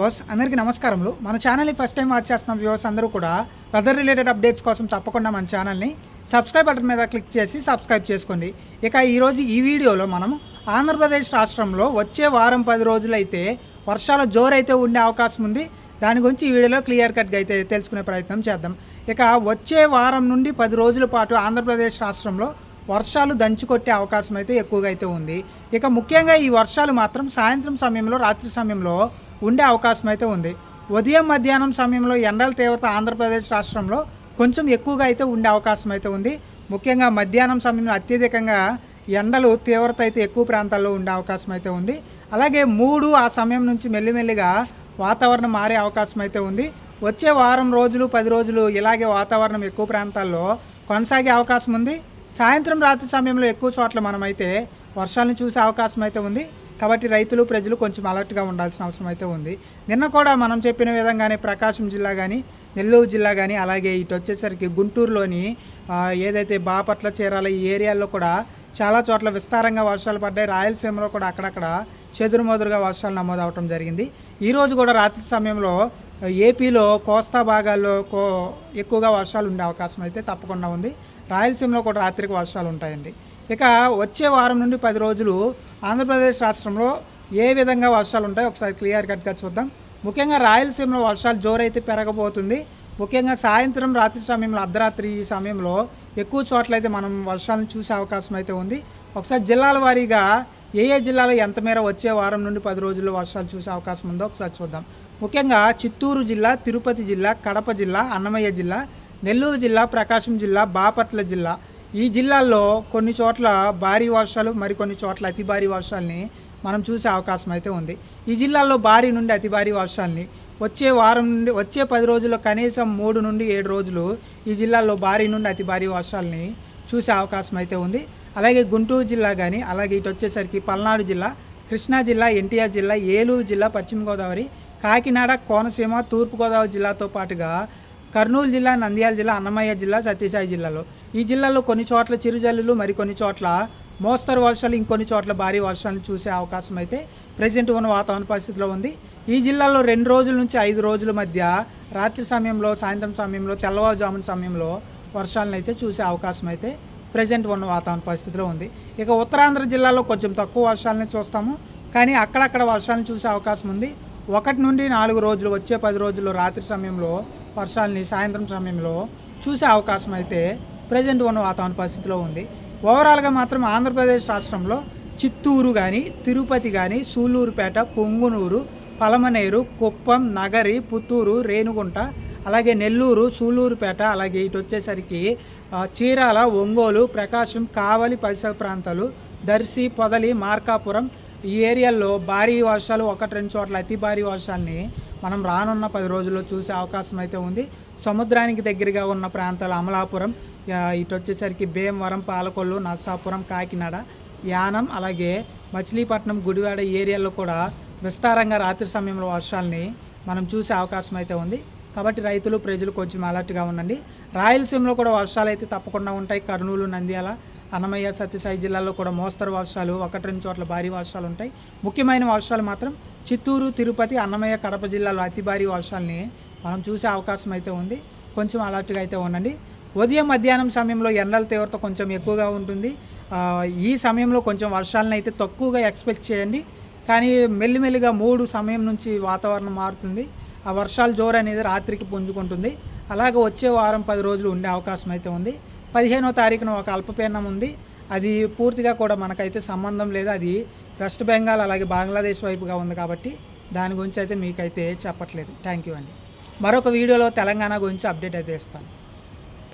Viewers అందరికీ నమస్కారములు. మన ఛానల్ని ఫస్ట్ టైం వాచ్ చేస్తున్న వ్యూవర్స్ అందరూ కూడా వెదర్ రిలేటెడ్ అప్డేట్స్ కోసం తప్పకుండా మన ఛానల్ని సబ్స్క్రైబ్ బటన్ మీద క్లిక్ చేసి సబ్స్క్రైబ్ చేసుకోండి. ఇక ఈరోజు ఈ వీడియోలో మనం ఆంధ్రప్రదేశ్ రాష్ట్రంలో వచ్చే వారం పది రోజులైతే వర్షాల జోరైతే ఉండే అవకాశం ఉంది. దాని గురించి ఈ వీడియోలో క్లియర్ కట్గా అయితే తెలుసుకునే ప్రయత్నం చేద్దాం. ఇక వచ్చే వారం నుండి పది రోజుల పాటు ఆంధ్రప్రదేశ్ రాష్ట్రంలో వర్షాలు దంచుకొట్టే అవకాశం అయితే ఎక్కువగా అయితే ఉంది. ఇక ముఖ్యంగా ఈ వర్షాలు మాత్రం సాయంత్రం సమయంలో రాత్రి సమయంలో ఉండే అవకాశం అయితే ఉంది. ఉదయం మధ్యాహ్నం సమయంలో ఎండల తీవ్రత ఆంధ్రప్రదేశ్ రాష్ట్రంలో కొంచెం ఎక్కువగా అయితే ఉండే అవకాశం అయితే ఉంది. ముఖ్యంగా మధ్యాహ్నం సమయంలో అత్యధికంగా ఎండలు తీవ్రత అయితే ఎక్కువ ప్రాంతాల్లో ఉండే అవకాశం అయితే ఉంది. అలాగే మూడు ఆ సమయం నుంచి మెల్లిమెల్లిగా వాతావరణం మారే అవకాశం అయితే ఉంది. వచ్చే వారం రోజులు పది రోజులు ఇలాగే వాతావరణం ఎక్కువ ప్రాంతాల్లో కొనసాగే అవకాశం ఉంది. సాయంత్రం రాత్రి సమయంలో ఎక్కువ చోట్ల మనమైతే వర్షాలను చూసే అవకాశం అయితే ఉంది. కాబట్టి రైతులు ప్రజలు కొంచెం అలర్ట్గా ఉండాల్సిన అవసరం అయితే ఉంది. నిన్న కూడా మనం చెప్పిన విధంగానే ప్రకాశం జిల్లా కానీ నెల్లూరు జిల్లా కానీ అలాగే ఇటు వచ్చేసరికి గుంటూరులోని ఏదైతే బాపట్ల చీరాల ఈ ఏరియాల్లో కూడా చాలా చోట్ల విస్తారంగా వర్షాలు పడ్డాయి. రాయలసీమలో కూడా అక్కడక్కడ చెదురుమదురుగా వర్షాలు నమోదు అవటం జరిగింది. ఈరోజు కూడా రాత్రి సమయంలో ఏపీలో కోస్తా భాగాల్లో కో ఎక్కువగా వర్షాలు ఉండే అవకాశం అయితే తప్పకుండా ఉంది. రాయలసీమలో కూడా రాత్రికి వర్షాలు ఉంటాయండి. ఇక వచ్చే వారం నుండి పది రోజులు ఆంధ్రప్రదేశ్ రాష్ట్రంలో ఏ విధంగా వర్షాలు ఉంటాయో ఒకసారి క్లియర్ కట్గా చూద్దాం. ముఖ్యంగా రాయలసీమలో వర్షాలు జోరైతే పెరగబోతుంది. ముఖ్యంగా సాయంత్రం రాత్రి సమయంలో అర్ధరాత్రి ఈ సమయంలో ఎక్కువ చోట్ల అయితే మనం వర్షాలను చూసే అవకాశం అయితే ఉంది. ఒకసారి జిల్లాల వారీగా ఏ ఏ జిల్లాలో ఎంత మేర వచ్చే వారం నుండి పది రోజుల్లో వర్షాలు చూసే అవకాశం ఉందో ఒకసారి చూద్దాం. ముఖ్యంగా చిత్తూరు జిల్లా తిరుపతి జిల్లా కడప జిల్లా అన్నమయ్య జిల్లా నెల్లూరు జిల్లా ప్రకాశం జిల్లా బాపట్ల జిల్లా. ఈ జిల్లాల్లో కొన్ని చోట్ల భారీ వర్షాలు మరికొన్ని చోట్ల అతి భారీ వర్షాలని మనం చూసే అవకాశం అయితే ఉంది. ఈ జిల్లాల్లో భారీ నుండి అతి భారీ వర్షాలని వచ్చే వారం నుండి వచ్చే పది రోజుల్లో కనీసం మూడు నుండి ఏడు రోజులు ఈ జిల్లాల్లో భారీ నుండి అతి భారీ వర్షాలని చూసే అవకాశం అయితే ఉంది. అలాగే గుంటూరు జిల్లా కానీ అలాగే ఇటు వచ్చేసరికి పల్నాడు జిల్లా కృష్ణా జిల్లా ఎన్టీఆర్ జిల్లా ఏలూరు జిల్లా పశ్చిమ గోదావరి కాకినాడ కోనసీమ తూర్పుగోదావరి జిల్లాతో పాటుగా కర్నూలు జిల్లా నంద్యాల జిల్లా అన్నమయ్య జిల్లా సత్యసాయి జిల్లాలో. ఈ జిల్లాలో కొన్ని చోట్ల చిరుజల్లులు మరికొన్ని చోట్ల మోస్తరు వర్షాలు ఇంకొన్ని చోట్ల భారీ వర్షాలు చూసే అవకాశం అయితే ప్రజెంట్ ఉన్న వాతావరణ పరిస్థితిలో ఉంది. ఈ జిల్లాలో రెండు రోజుల నుంచి ఐదు రోజుల మధ్య రాత్రి సమయంలో సాయంత్రం సమయంలో తెల్లవారుజామున సమయంలో వర్షాలను అయితే చూసే అవకాశం అయితే ప్రజెంట్ ఉన్న వాతావరణ పరిస్థితిలో ఉంది. ఇక ఉత్తరాంధ్ర జిల్లాలో కొంచెం తక్కువ వర్షాలని చూస్తాము. కానీ అక్కడక్కడ వర్షాలను చూసే అవకాశం ఉంది. ఒకటి నుండి నాలుగు రోజులు వచ్చే పది రోజుల్లో రాత్రి సమయంలో వర్షాలని సాయంత్రం సమయంలో చూసే అవకాశం అయితే ప్రజెంట్ ఉన్న వాతావరణ పరిస్థితిలో ఉంది. ఓవరాల్గా మాత్రం ఆంధ్రప్రదేశ్ రాష్ట్రంలో చిత్తూరు కానీ తిరుపతి కానీ సూళ్ళూరుపేట పొంగునూరు పలమనేరు కుప్పం నగరి పుత్తూరు రేణుగుంట అలాగే నెల్లూరు సూళ్ళూరుపేట అలాగే ఇటు వచ్చేసరికి చీరాల ఒంగోలు ప్రకాశం కావలి పరిసర ప్రాంతాలు దర్శి పొదలి మార్కాపురం ఈ ఏరియాల్లో భారీ వర్షాలు ఒకటి రెండు చోట్ల అతి భారీ వర్షాన్ని మనం రానున్న పది రోజుల్లో చూసే అవకాశం అయితే ఉంది. సముద్రానికి దగ్గరగా ఉన్న ప్రాంతాలు అమలాపురం ఇటు వచ్చేసరికి భీమవరం పాలకొల్లు నర్సాపురం కాకినాడ యానం అలాగే మచిలీపట్నం గుడివాడ ఏరియాలో కూడా విస్తారంగా రాత్రి సమయంలో వర్షాలని మనం చూసే అవకాశం అయితే ఉంది. కాబట్టి రైతులు ప్రజలు కొంచెం అలర్ట్గా ఉండండి. రాయలసీమలో కూడా వర్షాలు అయితే తప్పకుండా ఉంటాయి. కర్నూలు నంద్యాల అన్నమయ్య సత్యసాయి జిల్లాలో కూడా మోస్తరు వర్షాలు ఒకటి రెండు చోట్ల భారీ వర్షాలు ఉంటాయి. ముఖ్యమైన వర్షాలు మాత్రం చిత్తూరు తిరుపతి అన్నమయ్య కడప జిల్లాలో అతి భారీ వర్షాలని మనం చూసే అవకాశం అయితే ఉంది. కొంచెం అలర్ట్గా అయితే ఉండండి. ఉదయం మధ్యాహ్నం సమయంలో ఎండల తీవ్రత కొంచెం ఎక్కువగా ఉంటుంది. ఈ సమయంలో కొంచెం వర్షాలను అయితే తక్కువగా ఎక్స్పెక్ట్ చేయండి. కానీ మెల్లిమెల్లిగా మూడు సమయం నుంచి వాతావరణం మారుతుంది. ఆ వర్షాలు జోరు అనేది రాత్రికి పుంజుకుంటుంది. అలాగే వచ్చే వారం పది రోజులు ఉండే అవకాశం అయితే ఉంది. పదిహేనో తారీఖున ఒక అల్పపీడనం ఉంది. అది పూర్తిగా కూడా మనకైతే సంబంధం లేదు. అది వెస్ట్ బెంగాల్ అలాగే బంగ్లాదేశ్ వైపుగా ఉంది కాబట్టి దాని గురించి అయితే మీకైతే చెప్పట్లేదు. థ్యాంక్ యూ అండి. మరొక వీడియోలో తెలంగాణ గురించి అప్డేట్ అయితే ఇస్తాను.